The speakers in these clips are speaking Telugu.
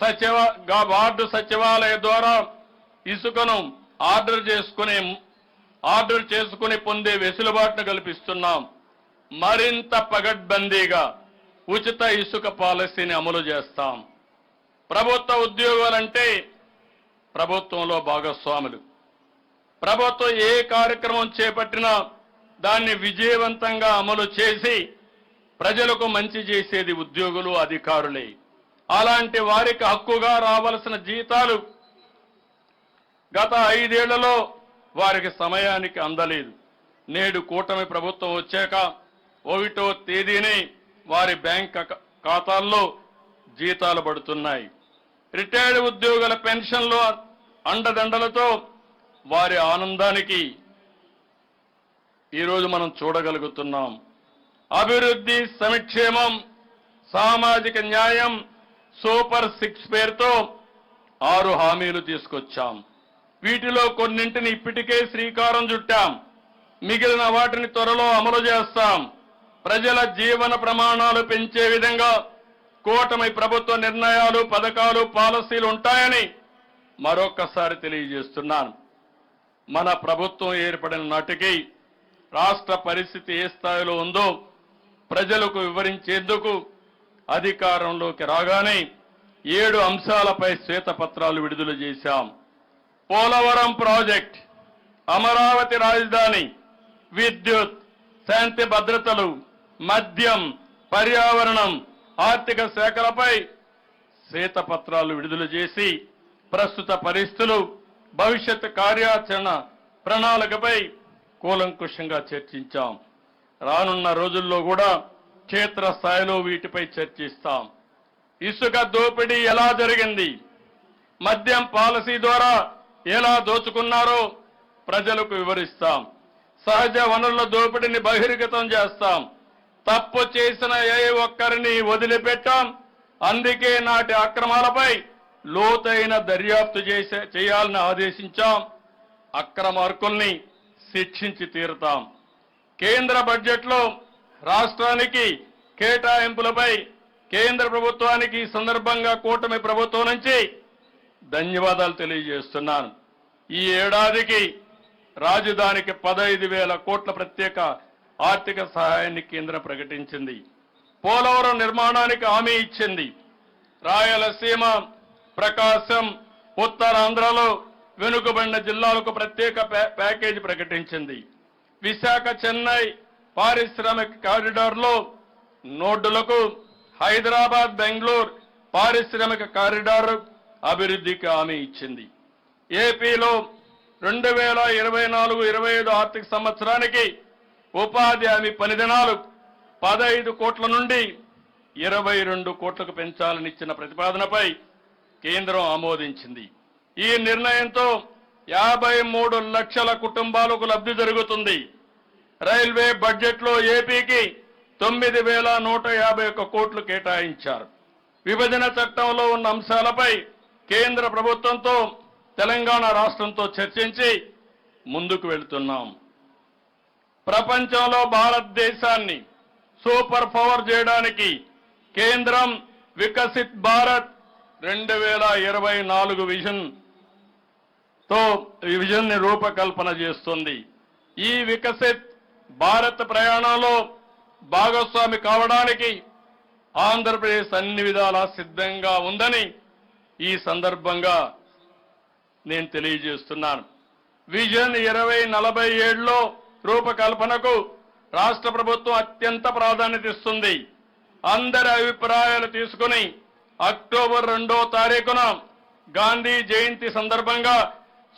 సచివ వార్డు సచివాలయ ద్వారా ఇసుకను ఆర్డర్ చేసుకునే ఆర్డర్ చేసుకుని పొందే వెసులుబాటును కల్పిస్తున్నాం. మరింత పగడ్బందీగా ఉచిత ఇసుక పాలసీని అమలు చేస్తాం. ప్రభుత్వ ఉద్యోగాలంటే ప్రభుత్వంలో భాగస్వాములు. ప్రభుత్వం ఏ కార్యక్రమం చేపట్టినా దాన్ని విజయవంతంగా అమలు చేసి ప్రజలకు మంచి చేసేది ఉద్యోగులు అధికారులే. అలాంటి వారికి హక్కుగా రావలసిన జీతాలు గత ఐదేళ్ళలో వారికి సమయానికి అందలేదు. నేడు కూటమి ప్రభుత్వం వచ్చాక ఒకటో తేదీని వారి బ్యాంక్ ఖాతాల్లో జీతాలు పడుతున్నాయి. రిటైర్డ్ ఉద్యోగుల పెన్షన్లు అండదండలతో వారి ఆనందానికి ఈరోజు మనం చూడగలుగుతున్నాం. అభివృద్ధి సంక్షేమం సామాజిక న్యాయం సూపర్ సిక్స్ పేరుతో ఆరు హామీలు తీసుకొచ్చాం. వీటిలో కొన్నింటిని ఇప్పటికే శ్రీకారం చుట్టాం. మిగిలిన వాటిని త్వరలో అమలు చేస్తాం. ప్రజల జీవన ప్రమాణాలు పెంచే విధంగా కూటమి ప్రభుత్వ నిర్ణయాలు పథకాలు పాలసీలు ఉంటాయని మరొక్కసారి తెలియజేస్తున్నాను. మన ప్రభుత్వం ఏర్పడిన నాటికి రాష్ట్ర పరిస్థితి ఏ స్థాయిలో ఉందో ప్రజలకు వివరించేందుకు అధికారంలోకి రాగానే ఏడు అంశాలపై శ్వేతపత్రాలు విడుదల చేశాం. పోలవరం ప్రాజెక్ట్ అమరావతి రాజధాని విద్యుత్ శాంతి భద్రతలు మద్యం పర్యావరణం ఆర్థిక శాఖలపై శ్వేతపత్రాలు విడుదల చేసి ప్రస్తుత పరిస్థితులు భవిష్యత్ కార్యాచరణ ప్రణాళికపై కూలంకుషంగా చర్చించాం. రానున్న రోజుల్లో కూడా క్షేత్రస్థాయిలో వీటిపై చర్చిస్తాం. ఇసుక దోపిడీ ఎలా జరిగింది? మద్యం పాలసీ ద్వారా ఎలా దోచుకున్నారో ప్రజలకు వివరిస్తాం. సహజ వనరుల దోపిడీని బహిర్గతం చేస్తాం. తప్పు చేసిన ఏ ఒక్కరిని వదిలిపెట్టాం. అందుకే నాటి అక్రమాలపై లోతైన దర్యాప్తు చేసే చేయాలని ఆదేశించాం. అక్రమార్కుల్ని శిక్షించి తీరుతాం. కేంద్ర బడ్జెట్లో రాష్ట్రానికి కేటాయింపులపై కేంద్ర ప్రభుత్వానికి ఈ సందర్భంగా కూటమి ప్రభుత్వం నుంచి ధన్యవాదాలు తెలియజేస్తున్నాను. ఈ ఏడాదికి రాజధానికి పదహైదు వేల కోట్ల ప్రత్యేక ఆర్థిక సహాయాన్ని కేంద్రం ప్రకటించింది. పోలవరం నిర్మాణానికి హామీ ఇచ్చింది. రాయలసీమ ప్రకాశం ఉత్తరాంధ్రలో వెనుకబడిన జిల్లాలకు ప్రత్యేక ప్యా- ప్యాకేజీ ప్రకటించింది. విశాఖ చెన్నై పారిశ్రామిక కారిడార్లో నోడ్డులకు హైదరాబాద్ బెంగళూరు పారిశ్రామిక కారిడార్ అభివృద్ధికి హామీ ఇచ్చింది. ఏపీలో రెండు వేల ఇరవై నాలుగు ఇరవై ఐదు ఆర్థిక సంవత్సరానికి ఉపాధి హామీ పనిదినాలు పదహైదు కోట్ల నుండి ఇరవై రెండు కోట్లకు పెంచాలని ఇచ్చిన ప్రతిపాదనపై కేంద్రం ఆమోదించింది. ఈ నిర్ణయంతో యాభై మూడు లక్షల కుటుంబాలకు లబ్ధి జరుగుతుంది. రైల్వే బడ్జెట్లో ఏపీకి తొమ్మిది వేల నూట యాభై ఒక్క కోట్లు కేటాయించారు. విభజన చట్టంలో ఉన్న అంశాలపై కేంద్ర ప్రభుత్వంతో తెలంగాణ రాష్ట్రంతో చర్చించి ముందుకు వెళుతున్నాం. ప్రపంచంలో భారతదేశాన్ని సూపర్ పవర్ చేయడానికి కేంద్రం వికసిత్ భారత్ రెండు వేల ఇరవై నాలుగు విజన్తో ఈ విజన్ని రూపకల్పన చేస్తుంది. ఈ వికసిత్ భారత్ ప్రయాణంలో భాగస్వామి కావడానికి ఆంధ్రప్రదేశ్ అన్ని విధాలా సిద్ధంగా ఉందని ఈ సందర్భంగా నేను తెలియజేస్తున్నాను. విజన్ ఇరవై నలభై ఏడులో రూపకల్పనకు రాష్ట్ర ప్రభుత్వం అత్యంత ప్రాధాన్యత ఇస్తుంది. అందరి అభిప్రాయాలు తీసుకుని అక్టోబర్ రెండో తారీఖున గాంధీ జయంతి సందర్భంగా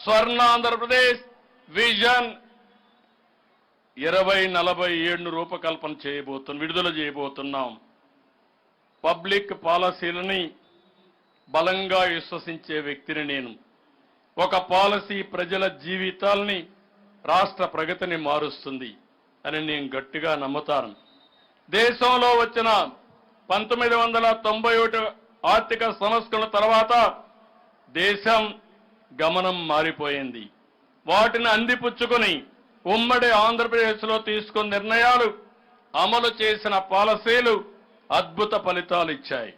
స్వర్ణ ఆంధ్రప్రదేశ్ విజన్ ఇరవై నలభై ఏడును రూపకల్పన చేయబోతున్నాం విడుదల చేయబోతున్నాం. పబ్లిక్ పాలసీలని బలంగా విశ్వసించే వ్యక్తిని నేను. ఒక పాలసీ ప్రజల జీవితాల్ని రాష్ట్ర ప్రగతిని మారుస్తుంది అని నేను గట్టిగా నమ్ముతాను. దేశంలో వచ్చిన పంతొమ్మిది వందల తొంభై ఒకటి ఆర్థిక సంస్కరణ తర్వాత దేశం గమనం మారిపోయింది. వాటిని అందిపుచ్చుకొని ఉమ్మడి ఆంధ్రప్రదేశ్లో తీసుకున్న నిర్ణయాలు అమలు చేసిన పాలసీలు అద్భుత ఫలితాలు ఇచ్చాయి.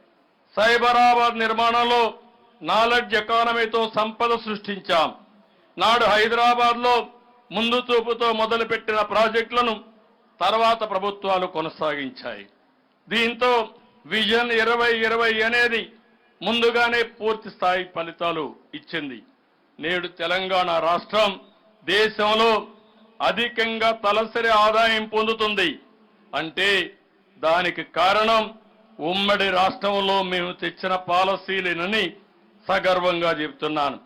సైబరాబాద్ నిర్మాణంలో నాలెడ్జ్ ఎకానమీతో సంపద సృష్టించాం. నాడు హైదరాబాద్లో ముందు చూపుతో మొదలుపెట్టిన ప్రాజెక్టులను తర్వాత ప్రభుత్వాలు కొనసాగించాయి. దీంతో విజన్ ఇరవై ఇరవై అనేది ముందుగానే పూర్తి స్థాయి ఫలితాలు ఇచ్చింది. నేడు తెలంగాణ రాష్ట్రం దేశంలో అధికంగా తలసరి ఆదాయం పొందుతుంది. అంటే దానికి కారణం ఉమ్మడి రాష్ట్రంలో మేము తెచ్చిన పాలసీలేనని సగర్వంగా చెబుతున్నాను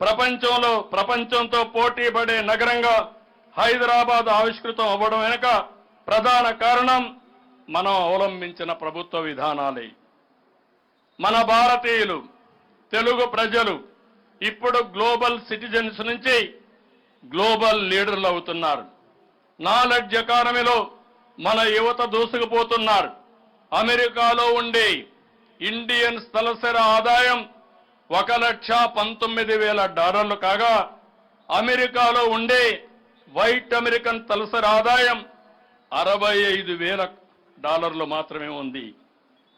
ప్రపంచంలో ప్రపంచంతో పోటీ పడే నగరంగా హైదరాబాద్ ఆవిష్కృతం అవ్వడం వెనుక ప్రధాన కారణం మనం అవలంబించిన ప్రభుత్వ విధానాలే. మన భారతీయులు తెలుగు ప్రజలు ఇప్పుడు గ్లోబల్ సిటిజన్స్ నుంచి గ్లోబల్ లీడర్లు అవుతున్నారు. నాలెడ్జ్ ఎకానమీలో మన యువత దూసుకుపోతున్నారు. అమెరికాలో ఉండే ఇండియన్ తలసరి ఆదాయం ఒక లక్ష పంతొమ్మిది వేల డాలర్లు కాగా అమెరికాలో ఉండే వైట్ అమెరికన్ తలసరి ఆదాయం అరవై ఐదు వేల డాలర్లు మాత్రమే ఉంది.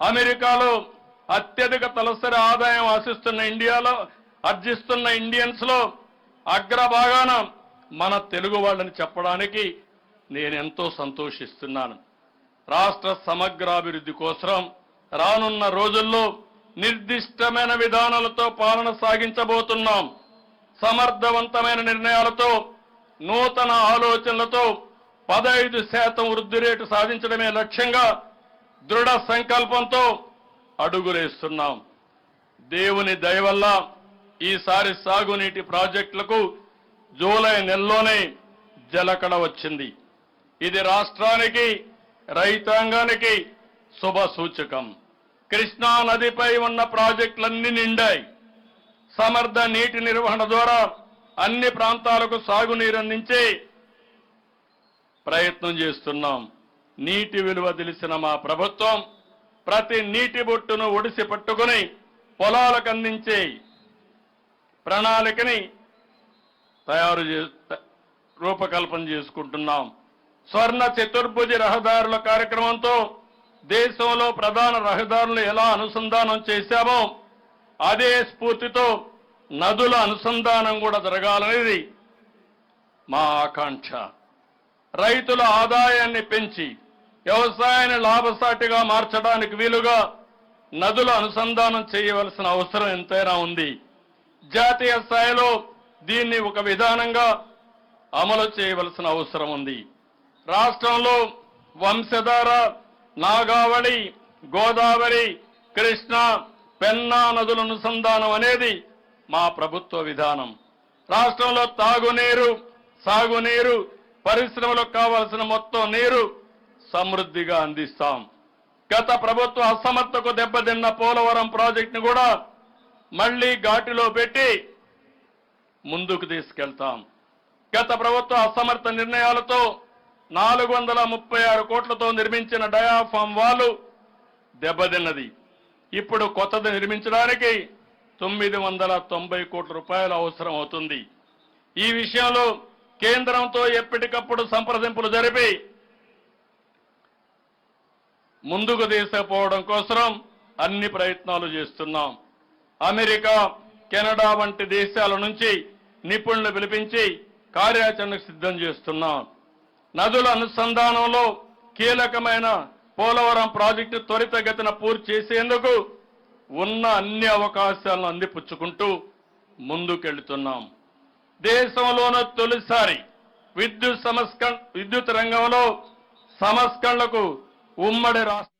అమెరికాలో అత్యధిక తలసరి ఆదాయం ఆశిస్తున్న ఇండియాలో అర్జిస్తున్న ఇండియన్స్లో అగ్రభాగాన మన తెలుగు వాళ్ళని చెప్పడానికి నేనెంతో సంతోషిస్తున్నాను. రాష్ట్ర సమగ్రాభివృద్ధి కోసం రానున్న రోజుల్లో నిర్దిష్టమైన విధానాలతో పాలన సాగించబోతున్నాం. సమర్థవంతమైన నిర్ణయాలతో నూతన ఆలోచనలతో పదహైదు శాతం వృద్ధి రేటు సాధించడమే లక్ష్యంగా దృఢ సంకల్పంతో అడుగులేస్తున్నాం. దేవుని దయ వల్ల ఈసారి సాగునీటి ప్రాజెక్టులకు జూలై నెలలోనే జలకడ వచ్చింది. ఇది రాష్ట్రానికి రైతాంగానికి శుభ సూచకం. కృష్ణా నదిపై ఉన్న ప్రాజెక్టులన్నీ నిండాయి. సమర్థ నీటి నిర్వహణ ద్వారా అన్ని ప్రాంతాలకు సాగునీరు అందించే ప్రయత్నం చేస్తున్నాం. నీటి విలువ తెలిసిన మా ప్రభుత్వం ప్రతి నీటి బొట్టును ఒడిసి పట్టుకుని పొలాలకు అందించే ప్రణాళికని తయారు చే రూపకల్పన చేసుకుంటున్నాం. స్వర్ణ చతుర్భుజి రహదారుల కార్యక్రమంతో దేశంలో ప్రధాన రహదారులు ఎలా అనుసంధానం చేశామో అదే స్ఫూర్తితో నదుల అనుసంధానం కూడా జరగాలనేది మా ఆకాంక్ష. రైతుల ఆదాయాన్ని పెంచి వ్యవసాయాన్ని లాభసాటిగా మార్చడానికి వీలుగా నదుల అనుసంధానం చేయవలసిన అవసరం ఎంతైనా ఉంది. జాతీయ స్థాయిలో దీన్ని ఒక విధానంగా అమలు చేయవలసిన అవసరం ఉంది. రాష్ట్రంలో వంశధార నాగావళి గోదావరి కృష్ణ పెన్నా నదుల అనుసంధానం అనేది మా ప్రభుత్వ విధానం. రాష్ట్రంలో తాగునీరు సాగునీరు పరిశ్రమలకు కావలసిన మొత్తం నీరు సమృద్ధిగా అందిస్తాం. గత ప్రభుత్వ అసమర్థకు దెబ్బతిన్న పోలవరం ప్రాజెక్టును కూడా మళ్ళీ ఘాటిలో పెట్టి ముందుకు తీసుకెళ్తాం. గత ప్రభుత్వ అసమర్థ నిర్ణయాలతో నాలుగు వందల ముప్పై ఆరు కోట్లతో నిర్మించిన డయాఫామ్ వాలు దెబ్బతిన్నది. ఇప్పుడు కొత్తది నిర్మించడానికి తొమ్మిది వందల తొంభై కోట్ల రూపాయలు అవసరం అవుతుంది. ఈ విషయంలో కేంద్రంతో ఎప్పటికప్పుడు సంప్రదింపులు జరిపి ముందుకు తీసుకుపోవడం కోసం అన్ని ప్రయత్నాలు చేస్తున్నాం. అమెరికా కెనడా వంటి దేశాల నుంచి నిపుణులు పిలిపించి కార్యాచరణకు సిద్ధం చేస్తున్నాం. నదుల అనుసంధానంలో కీలకమైన పోలవరం ప్రాజెక్టు త్వరితగతిన పూర్తి చేసేందుకు ఉన్న అన్ని అవకాశాలను అందిపుచ్చుకుంటూ ముందుకెళ్తున్నాం. దేశంలోన తొలిసారి విద్యుత్ సంస్క విద్యుత్ రంగంలో సంస్కరణలకు ఉమ్మడి రాష్ట్ర